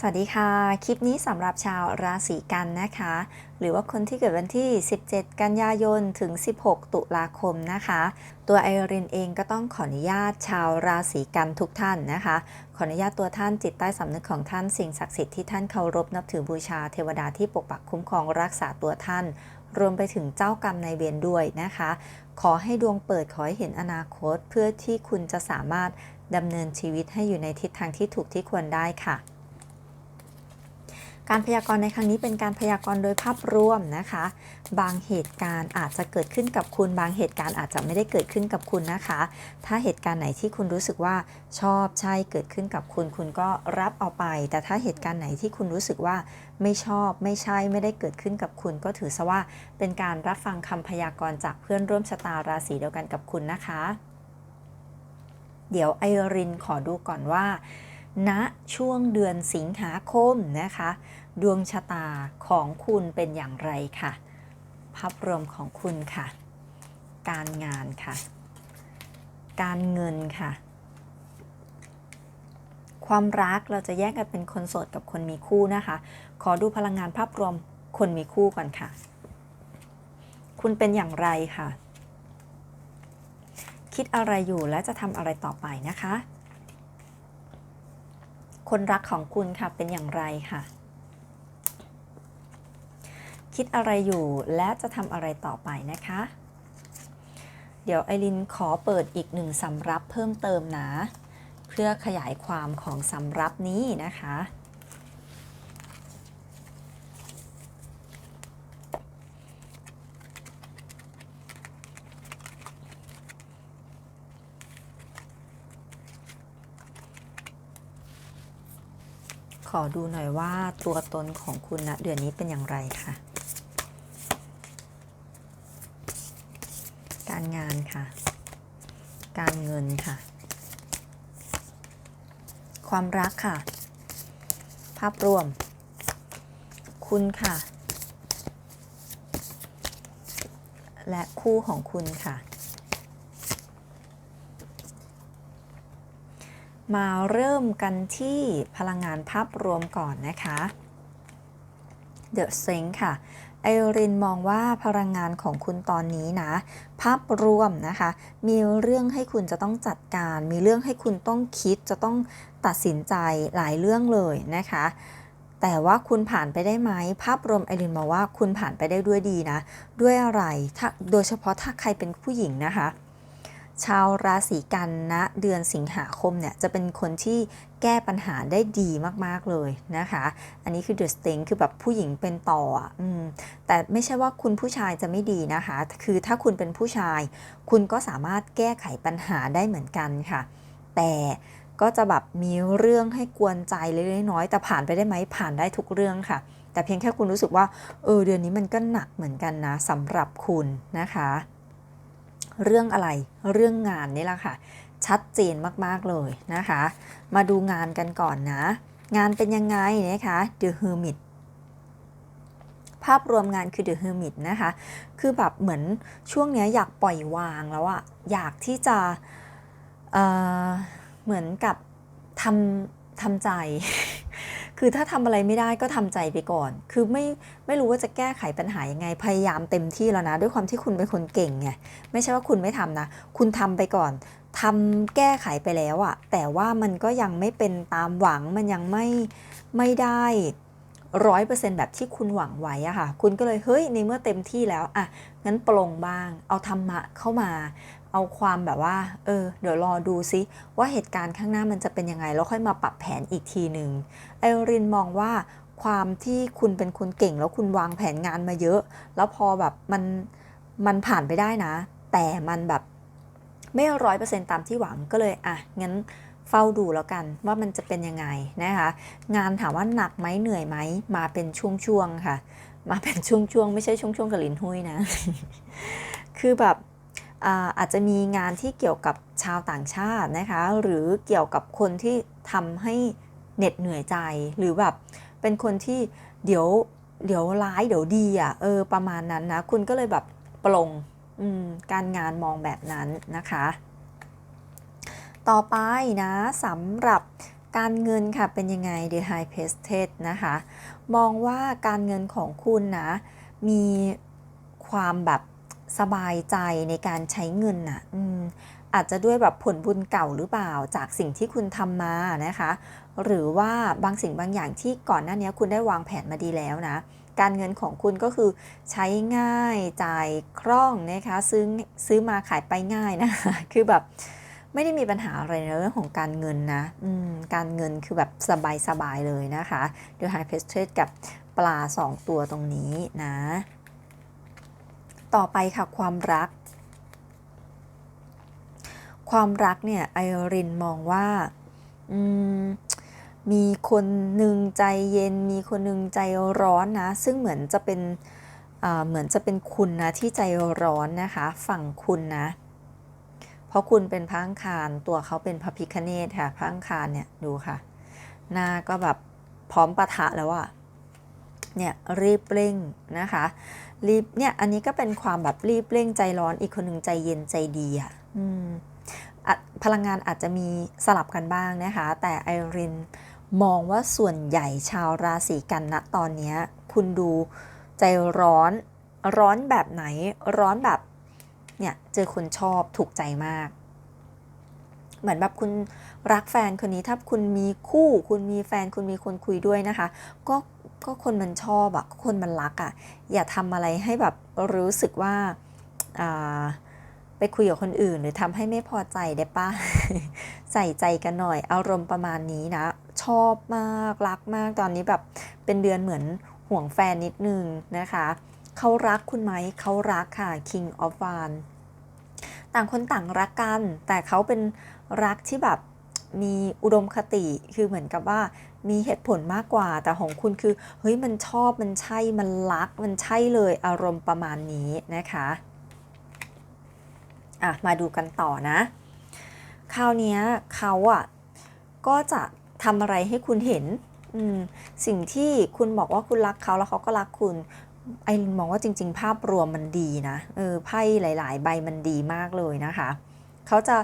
สวัสดีค่ะ คลิปนี้สำหรับชาวราศีกันนะคะ หรือว่าคนที่เกิดวันที่ 17 กันยายน ถึง 16 ตุลาคมนะคะ ตัวไอรินเองก็ต้องขออนุญาตชาวราศีกันทุกท่านนะคะ ขออนุญาตตัวท่านจิตใต้สำนึกของท่านสิ่งศักดิ์สิทธิ์ที่ท่านเคารพนับถือบูชาเทวดาที่ปกปักคุ้มครองรักษาตัวท่าน รวมไปถึงเจ้ากรรมนายเวรด้วยนะคะ ขอให้ดวงเปิดขอให้เห็นอนาคต เพื่อที่คุณจะสามารถดำเนินชีวิตให้อยู่ในทิศทางที่ถูกที่ควรได้ค่ะ การพยากรณ์ในครั้งนี้เป็นการพยากรณ์โดยภาพรวมนะคะ บางเหตุการณ์อาจจะเกิดขึ้นกับคุณ บางเหตุการณ์อาจจะไม่ได้เกิดขึ้นกับคุณนะคะ ถ้าเหตุการณ์ไหนที่คุณรู้สึกว่าชอบใช่เกิดขึ้นกับคุณ คุณก็รับเอาไป แต่ถ้าเหตุการณ์ไหนที่คุณรู้สึกว่าไม่ชอบไม่ใช่ไม่ได้เกิดขึ้นกับคุณ ก็ถือซะว่าเป็นการรับฟังคำพยากรณ์จากเพื่อนร่วมชะตาราศีเดียวกันกับคุณนะคะ เดี๋ยวไอรินขอดูก่อนว่า ณช่วงเดือนสิงหาคมนะคะ ดวงชะตาของคุณเป็นอย่างไรค่ะภาพรวมของคุณค่ะ การงานค่ะ การเงินค่ะ ความรักเราจะแยกกันเป็นคนโสดกับคนมีคู่นะคะ ขอดูพลังงานภาพรวมคนมีคู่ก่อนค่ะ คุณเป็นอย่างไรค่ะ คิดอะไรอยู่และจะทำอะไรต่อไปนะคะ คนรักของคุณค่ะเป็นอย่างไรค่ะ คิดอะไรอยู่และจะทำอะไรต่อไปนะคะ เดี๋ยวไอรินขอเปิดอีกหนึ่งสำรับเพิ่มเติมนะ เพื่อขยายความของสำรับนี้นะคะ ขอดูหน่อยว่าตัวตนของคุณนะเดือนนี้เป็นอย่างไรค่ะ การงานค่ะ การเงินค่ะ ความรักค่ะ ภาพรวม คุณค่ะ และคู่ของคุณค่ะ มาเริ่มกันที่พลังงานภาพรวมก่อนนะคะ The s i n g ค่ะ ไอรินมองว่าพลังงานของคุณตอนนี้นะ ภาพรวมนะคะ มีเรื่องให้คุณจะต้องจัดการ มีเรื่องให้คุณต้องคิดจะต้องตัดสินใจหลายเรื่องเลยนะคะแต่ว่าคุณผ่านไปได้ไหม ภาพรวมไอรินมองว่าคุณผ่านไปได้ด้วยดีนะ ด้วยอะไรถ้าโดยเฉพาะถ้าใครเป็นผู้หญิงนะคะ ชาวราศีกันนะเดือนสิงหาคมเนี่ยจะเป็นคนที่แก้ปัญหาได้ดีมากๆเลยนะคะ อันนี้คือ The Sting คือแบบผู้หญิงเป็นต่ออืมแต่ไม่ใช่ว่าคุณผู้ชายจะไม่ดีนะคะ คือถ้าคุณเป็นผู้ชาย คุณก็สามารถแก้ไขปัญหาได้เหมือนกันค่ะ แต่ก็จะแบบมีเรื่องให้กวนใจเล็กน้อยแต่ผ่านไปได้ไหมผ่านได้ทุกเรื่องค่ะ แต่เพียงแค่คุณรู้สึกว่าเออเดือนนี้มันก็หนักเหมือนกันนะสำหรับคุณนะคะ เรื่องอะไรเรื่องงานนี่แหละค่ะ ชัดเจนมากๆเลยนะคะ มาดูงานกันก่อนนะ งานเป็นยังไงนะคะ The Hermit ภาพรวมงานคือ The Hermit นะคะ คือแบบเหมือนช่วงเนี้ยอยากปล่อยวางแล้วอะอยากที่จะเอ่อเหมือนกับทำทำใจ คือถ้าทำอะไรไม่ได้ก็ทำใจไปก่อน คือไม่ไม่รู้ว่าจะแก้ไขปัญหายังไง พยายามเต็มที่แล้วนะ ด้วยความที่คุณเป็นคนเก่งไง ไม่ใช่ว่าคุณไม่ทำนะ คุณทำไปก่อนทำแก้ไขไปแล้วอะแต่ว่ามันก็ยังไม่เป็นตามหวัง มันยังไม่ไม่ได้ร้อยเปอร์เซ็นแบบที่คุณหวังไว้อะค่ะ คุณก็เลยเฮ้ยในเมื่อเต็มที่แล้วอะงั้นปลงบ้าง เอาธรรมะเข้ามา เอาความแบบว่า เออ เดี๋ยวรอดูซิว่าเหตุการณ์ข้างหน้ามันจะเป็นยังไง แล้วค่อยมาปรับแผนอีกทีหนึ่งไอรินมองว่าความที่คุณเป็นคนเก่งแล้วคุณวางแผนงานมาเยอะ แล้วพอแบบมันมันผ่านไปได้นะ แต่มันแบบไม่ร้อยเปอร์เซ็นตามที่หวังก็เลยอะงั้นเฝ้าดูแล้วกันว่ามันจะเป็นยังไงนะคะงานถามว่าหนักไหมเหนื่อยไหมมาเป็นช่วงๆค่ะ มาเป็นช่วงๆไม่ใช่ช่วงๆกับลินหุยนะ คือแบบ อาจจะมีงานที่เกี่ยวกับชาวต่างชาตินะคะ หรือเกี่ยวกับคนที่ทำให้เหน็ดเหนื่อยใจ หรือแบบเป็นคนที่เดี๋ยวเดี๋ยวร้ายเดี๋ยวดีอะเออประมาณนั้นนะคุณก็เลยแบบปลงอืมการงานมองแบบนั้นนะคะ ต่อไปนะสำหรับการเงินค่ะเป็นยังไง The High Priestess นะคะ มองว่าการเงินของคุณนะ มีความแบบ สบายใจในการใช้เงินน่ะอืมอาจจะด้วยแบบผลบุญเก่าหรือเปล่าจากสิ่งที่คุณทำมานะคะ หรือว่าบางสิ่งบางอย่างที่ก่อนหน้านี้คุณได้วางแผนมาดีแล้วนะ การเงินของคุณก็คือใช้ง่ายจ่ายคล่องนะคะซื้อซื้อมาขายไปง่ายนะคะคือแบบไม่ได้มีปัญหาอะไรในเรื่องของการเงินนะอืมการเงินคือแบบสบายๆเลยนะคะเดี๋ยวไฮเพสเทรดกับปลา 2 ตัวตรงนี้นะ ต่อไปค่ะความรัก ความรักเนี่ยไอรินมองว่ามมีคนหนึ่งใจเย็น มีคนหนึ่งใจร้อนนะ ซึ่งเหมือนจะเป็นเหมือนจะเป็นคุณนะที่ใจร้อนนะคะ ฝั่งคุณนะ เพราะคุณเป็นพังคารตัวเขาเป็นพระพิคเนตค่ะพังคารเนี่ยดูค่ะ หน้าก็แบบพร้อมปะทะแล้วอะเนี่ยรีบเร่งนะคะ รีบเนี่ยอันนี้ก็เป็นความแบบรีบเร่งใจร้อนอีกคนหนึ่งใจเย็นใจดีอะอืมอะพลังงานอาจจะมีสลับกันบ้างนะคะ แต่ไอรินมองว่าส่วนใหญ่ชาวราศีกันณตอนนี้คุณดูใจร้อนร้อนแบบไหนร้อนแบบเนี่ยเจอคนชอบถูกใจมาก เหมือนแบบคุณรักแฟนคนนี้ถ้าคุณมีคู่ คุณมีแฟนคุณมีคนคุยด้วยนะคะ ก็ ก็คนมันชอบอะคนมันรักอะอย่าทำอะไรให้แบบรู้สึกว่าาไปคุยกับคนอื่น หรือทำให้ไม่พอใจได้ปะใส่ใจกันหน่อย อารมณ์ประมาณนี้นะ ชอบมากรักมากตอนนี้แบบเป็นเดือนเหมือนห่วงแฟนนิดนึงนะคะเขารักคุณไหมเขารักค่ะ King of w a n ต่างคนต่างรักกัน แต่เขาเป็นรักที่แบบ มีอุดมคติคือเหมือนกับว่ามีเหตุผลมากกว่าแต่ของคุณคือเฮ้ยมันชอบมันใช่มันรัก มันใช่เลยอารมณ์ประมาณนี้นะคะอะมาดูกันต่อนะ คราวนี้เขาอะก็จะทำอะไรให้คุณเห็นสิ่งที่คุณบอกว่าคุณรักเขาแล้วเขาก็รักคุณไอรินมองว่าจริง ๆ ภาพรวมมันดีนะเออไพ่หลาย ๆ ใบมันดีมากเลยนะคะ เขาจะ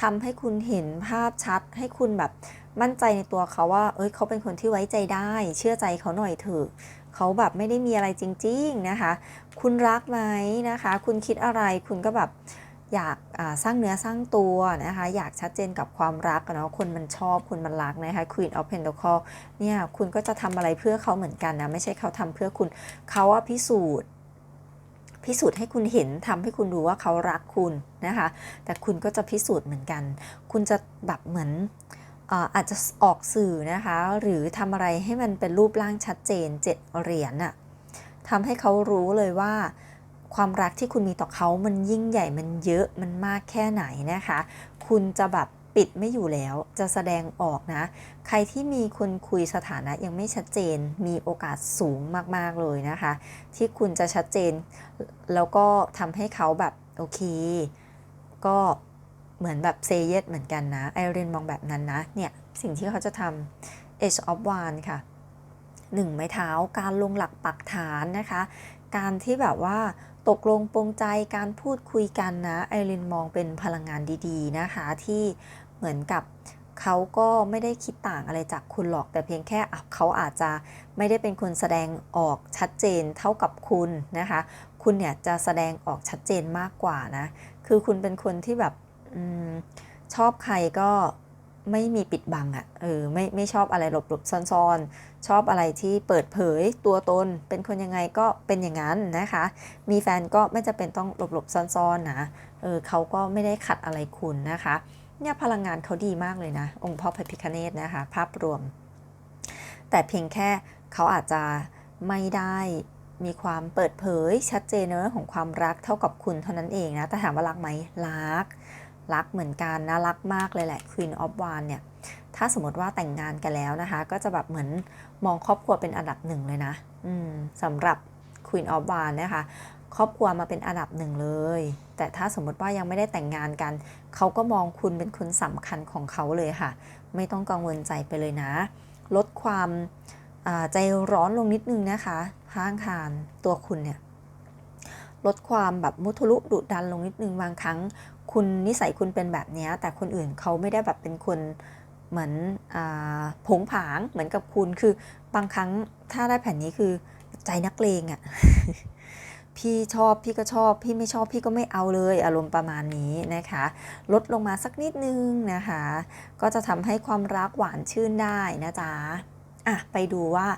ทำให้คุณเห็นภาพชัด ให้คุณแบบมั่นใจในตัวเขาว่า เอ้ยเขาเป็นคนที่ไว้ใจได้ เชื่อใจเขาหน่อยเถอะเขาแบบไม่ได้มีอะไรจริง ๆนะคะ คุณรักไหมนะคะ คุณคิดอะไรคุณก็แบบอยากสร้างเนื้อสร้างตัวนะคะ อยากชัดเจนกับความรักเนาะคนมันชอบคุณมันรักนะคะ Queen of Pentacles เนี่ยคุณก็จะทำอะไรเพื่อเขาเหมือนกันนะ ไม่ใช่เขาทำเพื่อคุณเขาว่าพิสูจน์ พิสูจน์ให้คุณเห็นทำให้คุณดูว่าเขารักคุณนะคะ แต่คุณก็จะพิสูจน์เหมือนกัน คุณจะแบบเหมือนอาจจะออกสื่อนะคะ หรือทำอะไรให้มันเป็นรูปร่างชัดเจนเจ็ดเหรียญน่ะทำให้เขารู้เลยว่า ความรักที่คุณมีต่อเขามันยิ่งใหญ่มันเยอะมันมากแค่ไหนนะคะ คุณจะแบบ ปิดไม่อยู่แล้วจะแสดงออกนะ ใครที่มีคนคุยสถานะยังไม่ชัดเจน มีโอกาสสูงมากๆเลยนะคะ ที่คุณจะชัดเจน แล้วก็ทำให้เขาแบบโอเค ก็เหมือนแบบเซเยสเหมือนกันนะไอรินมองแบบนั้นนะ เนี่ยสิ่งที่เขาจะทำ Age of w a n ค่ะหนึ่งไม้เท้าการลงหลักปักฐานนะคะ การที่แบบว่า ตกลงปรงใจการพูดคุยกันนะไอรินมองเป็นพลังงานดีๆนะคะที่เหมือนกับเขาก็ไม่ได้คิดต่างอะไรจากคุณหรอก แต่เพียงแค่เขาอาจจะไม่ได้เป็นคนแสดงออกชัดเจนเท่ากับคุณนะคะ คุณเนี่ยจะแสดงออกชัดเจนมากกว่านะ คือคุณเป็นคนที่แบบอชอบใครก็ ไม่มีปิดบังอะ่ะเออไม่ไม่ชอบอะไรหลบหลบซ่อนๆ ชอบอะไรที่เปิดเผยตัวตน เป็นคนยังไงก็เป็นอย่างนั้นนะคะ มีแฟนก็ไม่จะเป็นต้องหลบหลบซ่อนๆนะเออเขาก็ไม่ได้ขัดอะไรคุณนะคะเนี่ยพลังงานเขาดีมากเลยนะ องค์พ่อพระพิคเนตนะคะ ภาพรวม แต่เพียงแค่เขาอาจจะไม่ได้มีความเปิดเผยชัดเจนในเรื่องของความรักเท่ากับคุณเท่านั้นเองนะแต่ถามว่ารักไหมรัก รักเหมือนกันนะรักมากเลยแหละ Queen of w a n เนี่ย ถ้าสมมติว่าแต่งงานกันแล้วนะคะ ก็จะแบบเหมือนมองครอบครัวเป็นอันดับหนึ่งเลยนะสำหรับ Queen of w a n นะคะครอบครัวมาเป็นอันดับหนึ่งเลย แต่ถ้าสมมติว่ายังไม่ได้แต่งงานกัน เขาก็มองคุณเป็นคนสำคัญของเขาเลยค่ะ ไม่ต้องกังวลใจไปเลยนะ ลดความใจร้อนลงนิดนึงนะคะข้างคารตัวคุณเนี่ยลดความแบบมุทะลุดุดันลงนิดนึงบางครั้ง คุณนิสัยคุณเป็นแบบนี้แต่คนอื่นเขาไม่ได้แบบเป็นคนเหมือนอผงผางเหมือนกับคุณคือบางครั้งถ้าได้แผ่นนี้คือใจนักเลงอะ่ะพี่ชอบพี่ก็ชอบ พี่ไม่ชอบพี่ก็ไม่เอาเลย อารมณ์ประมาณนี้นะคะ ลดลงมาสักนิดนึงนะคะ ก็จะทำให้ความรักหวานชื่นได้นะจ๊ะอะไปดูว่า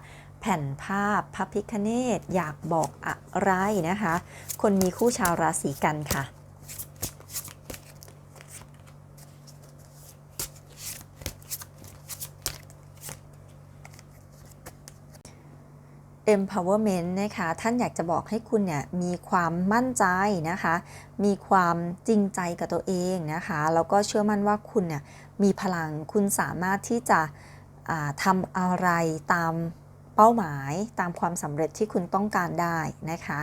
แผ่นภาพพระพิคเนตอยากบอกอะไรนะคะ คนมีคู่ชาวราศีกันค่ะ empowerment นะคะ ท่านอยากจะบอกให้คุณเนี่ยมีความมั่นใจนะคะ มีความจริงใจกับตัวเองนะคะ แล้วก็เชื่อมั่นว่าคุณเนี่ยมีพลัง คุณสามารถที่จะทำอะไรตามเป้าหมายตามความสำเร็จที่คุณต้องการได้นะคะ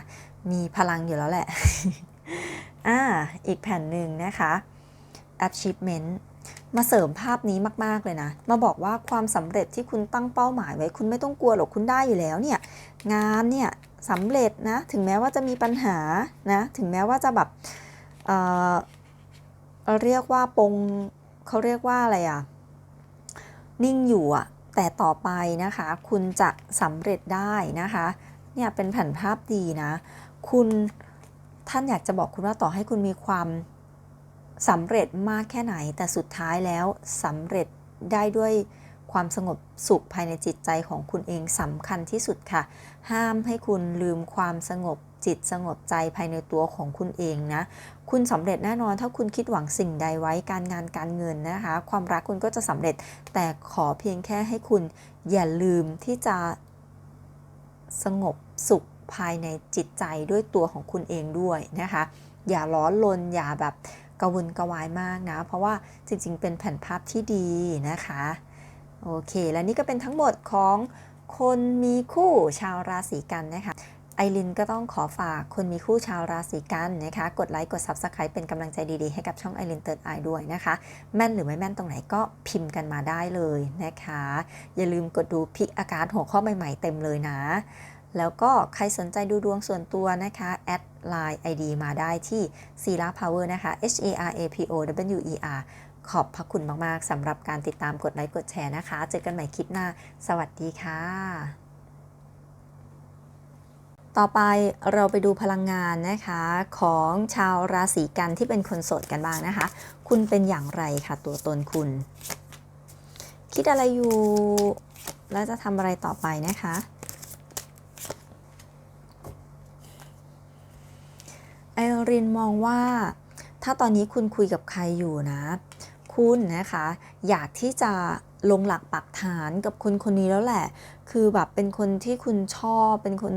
มีพลังอยู่แล้วแหละ อ่า อีกแผ่นหนึ่งนะคะ achievement มาเสริมภาพนี้มาก ๆ เลยนะ มาบอกว่าความสำเร็จที่คุณตั้งเป้าหมายไว้ คุณไม่ต้องกลัวหรอกคุณได้อยู่แล้วเนี่ย งานเนี่ยสำเร็จนะ ถึงแม้ว่าจะมีปัญหานะ ถึงแม้ว่าจะแบบเเรียกว่าปงเขาเรียกว่าอะไรอะนิ่งอยู่อะแต่ต่อไปนะคะ คุณจะสำเร็จได้นะคะ เนี่ยเป็นแผ่นภาพดีนะ คุณท่านอยากจะบอกคุณว่าต่อให้คุณมีความ สำเร็จมากแค่ไหน แต่สุดท้ายแล้วสำเร็จได้ด้วยความสงบสุขภายในจิตใจของคุณเองสำคัญที่สุดค่ะ ห้ามให้คุณลืมความสงบจิตสงบใจภายในตัวของคุณเองนะ คุณสำเร็จแน่นอนถ้าคุณคิดหวังสิ่งใดไว้การงานการเงินนะคะ ความรักคุณก็จะสำเร็จ แต่ขอเพียงแค่ให้คุณอย่าลืมที่จะสงบสุขภายในจิตใจด้วยตัวของคุณเองด้วยนะคะ อย่าร้อลนอย่าแบบ กระวนกระวายมากนะ เพราะว่าจริงๆ เป็นแผ่นภาพที่ดีนะคะ โอเค และนี่ก็เป็นทั้งหมดของคนมีคู่ชาวราศีกันนะคะไอรินก็ต้องขอฝากคนมีคู่ชาวราศีกันนะคะ กดไลค์กด Subscribe เป็นกำลังใจดีๆ ให้กับช่องไอรินเติร์ดไอด้วยนะคะ แม่นหรือไม่แม่นตรงไหนก็พิมพ์กันมาได้เลยนะคะ อย่าลืมกดดูพิกอาการหัวข้อใหม่ๆเต็มเลยนะ แล้วก็ใครสนใจดูดวงส่วนตัวนะคะแอดไลน์ ID มาได้ที่ c e r a Power นะคะ H A R A P O W E R ขอบพระคุณมาก ๆ สำหรับการติดตามกดไลค์กดแชร์นะคะ เจอกันใหม่คลิปหน้า สวัสดีค่ะ ต่อไปเราไปดูพลังงานนะคะของชาวราศีกันที่เป็นคนโสดกันบ้างนะคะ คุณเป็นอย่างไรคะตัวตนคุณ คิดอะไรอยู่ แล้วจะทำอะไรต่อไปนะคะ ไอ รินมองว่า ถ้าตอนนี้คุณคุยกับใครอยู่นะ คุณนะคะ อยากที่จะลงหลักปักฐานกับคนคนนี้แล้วแหละ คือแบบเป็นคนที่คุณชอบเป็นคน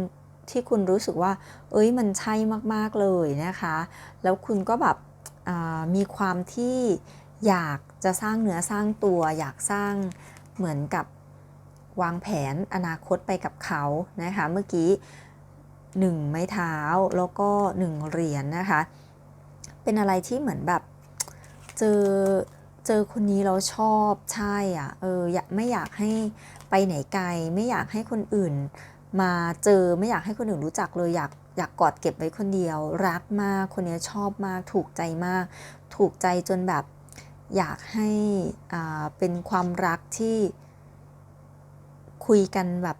ที่คุณรู้สึกว่า เอ้ยมันใช่มากๆเลยนะคะ แล้วคุณก็แบบมีความที่อยากจะสร้างเนื้อสร้างตัว อยากสร้างเหมือนกับวางแผนอนาคตไปกับเขานะคะ เมื่อกี้ หนึ่งไม้เท้าแล้วก็หนึ่งเหรียญนนะคะ เป็นอะไรที่เหมือนแบบเจอเจอคนนี้เราชอบใช่อะเอออยากไม่อยากให้ไปไหนไกล ไม่อยากให้คนอื่น มาเจอไม่อยากให้คนอื่นรู้จักเลยอยากอยากกอดเก็บไว้คนเดียว รักมากคนนี้ชอบมาก ถูกใจมาก ถูกใจจนแบบอยากให้อ่าเป็นความรักที่คุยกันแบบ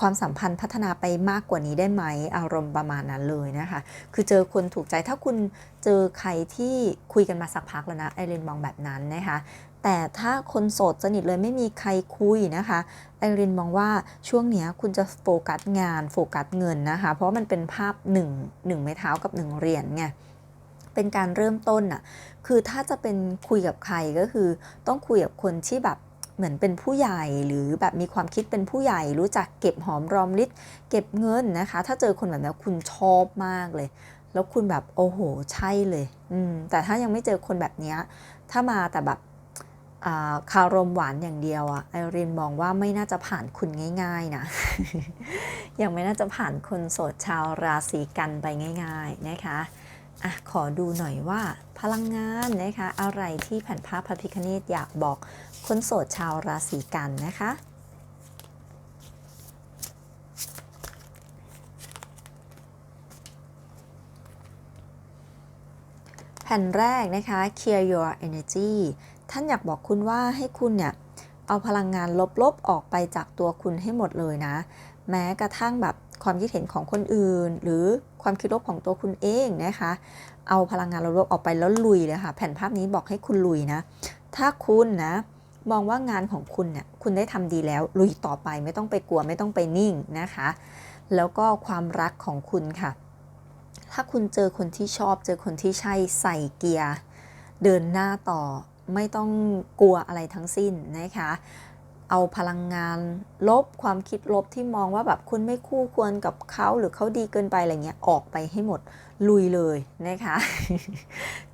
ความสัมพันธ์พัฒนาไปมากกว่านี้ได้ไหมอารมณ์ประมาณนั้นเลยนะคะ คือเจอคนถูกใจถ้าคุณเจอใครที่คุยกันมาสักพักแล้วนะไอเรนมองแบบนั้นนะคะแต่ถ้าคนโสดสนิทเลยไม่มีใครคุยนะคะไอรินมองว่าช่วงนี้คุณจะโฟกัสงานโฟกัสเงินนะคะ เพราะมันเป็นภาพ1งหนึ่งไม้เท้ากับ1เหรียญไงเป็นการเริ่มต้นอะคือถ้าจะเป็นคุยกับใครก็คือต้องคุยกับคนที่แบบ เหมือนเป็นผู้ใหญ่หรือแบบมีความคิดเป็นผู้ใหญ่รู้จักเก็บหอมรอมริบเก็บเงินนะคะ ถ้าเจอคนแบบนี้คุณชอบมากเลย แล้วคุณแบบโอ้โหใช่เลยอืมแต่ถ้ายังไม่เจอคนแบบนี้ถ้ามาแต่แบบอาคารมหวานอย่างเดียวอะไอรินมองว่าไม่น่าจะผ่านคุณง่าย ๆนะ ยังไม่น่าจะผ่านคนโสดชาวราศีกันไปง่าย ๆนะคะอะขอดูหน่อยว่าพลังงานนะคะ อะไรที่แผ่นภาพพระพิคเนตอยากบอก คนโสดชาวราศีกันนะคะ แผ่นแรกนะคะ clear your energy ท่านอยากบอกคุณว่าให้คุณเนี่ย เอาพลังงานลบๆ ออกไปจากตัวคุณให้หมดเลยนะ แม้กระทั่งแบบความคิดเห็นของคนอื่น หรือความคิดลบของตัวคุณเองนะคะ เอาพลังงานลบๆออกไปแล้วลุยเลยค่ะ แผ่นภาพนี้บอกให้คุณลุยนะ ถ้าคุณนะ มองว่างานของคุณเนี่ยคุณได้ทำดีแล้วลุยต่อไปไม่ต้องไปกลัวไม่ต้องไปนิ่งนะคะ แล้วก็ความรักของคุณค่ะ ถ้าคุณเจอคนที่ชอบ เจอคนที่ใช่ใส่เกียร์เดินหน้าต่อไม่ต้องกลัวอะไรทั้งสิ้นนะคะ เอาพลังงานลบความคิดลบที่มองว่าแบบคุณไม่คู่ควรกับเขาหรือเขาดีเกินไปอะไรเงี้ยออกไปให้หมดลุยเลยนะคะ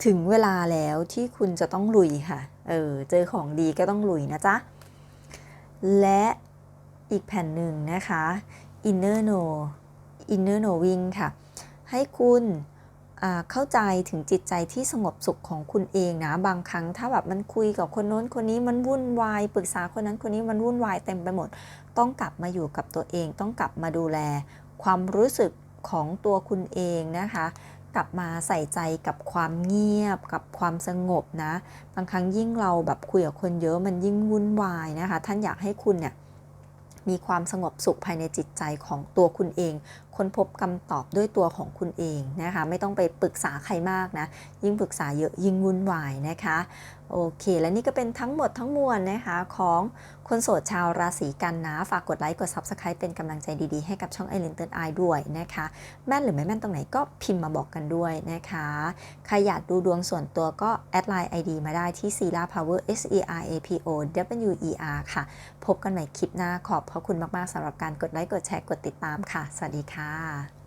ถึงเวลาแล้วที่คุณจะต้องลุยค่ะ เออเจอของดีก็ต้องลุยนะจ๊ะ และอีกแผ่นหนึ่งนะคะ inner no inner knowing ค่ะ ให้คุณเข้าใจถึงจิตใจที่สงบสุขของคุณเองนะ บางครั้งถ้าแบบมันคุยกับคนโน้นคนนี้มันวุ่นวาย ปรึกษาคนนั้นคนนี้มันวุ่นวายเต็มไปหมด ต้องกลับมาอยู่กับตัวเอง ต้องกลับมาดูแล ความรู้สึกของตัวคุณเองนะคะ กลับมาใส่ใจกับความเงียบ กับความสงบนะ บางครั้งยิ่งเราแบบคุยกับคนเยอะมันยิ่งวุ่นวายนะคะ ท่านอยากให้คุณเนี่ยมีความสงบสุขภายในจิตใจของตัวคุณเอง ค้นพบคำตอบด้วยตัวของคุณเองนะคะ ไม่ต้องไปปรึกษาใครมากนะ ยิ่งปรึกษาเยอะยิ่งวุ่นวายนะคะ โอเค และนี่ก็เป็นทั้งหมดทั้งมวลนะคะของคนโสดชาวราศีกันนะ ฝากกดไลค์ กด Subscribe เป็นกำลังใจดีๆ ให้กับช่องไอเลนเติร์ไอด้วยนะคะ แม่นหรือไม่แม่นตรงไหนก็พิมพ์มาบอกกันด้วยนะคะ ใครอยากดูดวงส่วนตัวก็แอดไลน์ ID มาได้ที่ s e r a Power S E R A P O W E R ค่ะ พบกันใหม่คลิปหน้าขอบพระคุณมากๆสำหรับการกดไลค์ กดแชร์ กดติดตามค่ะ สวัสดีค่ะค่ะ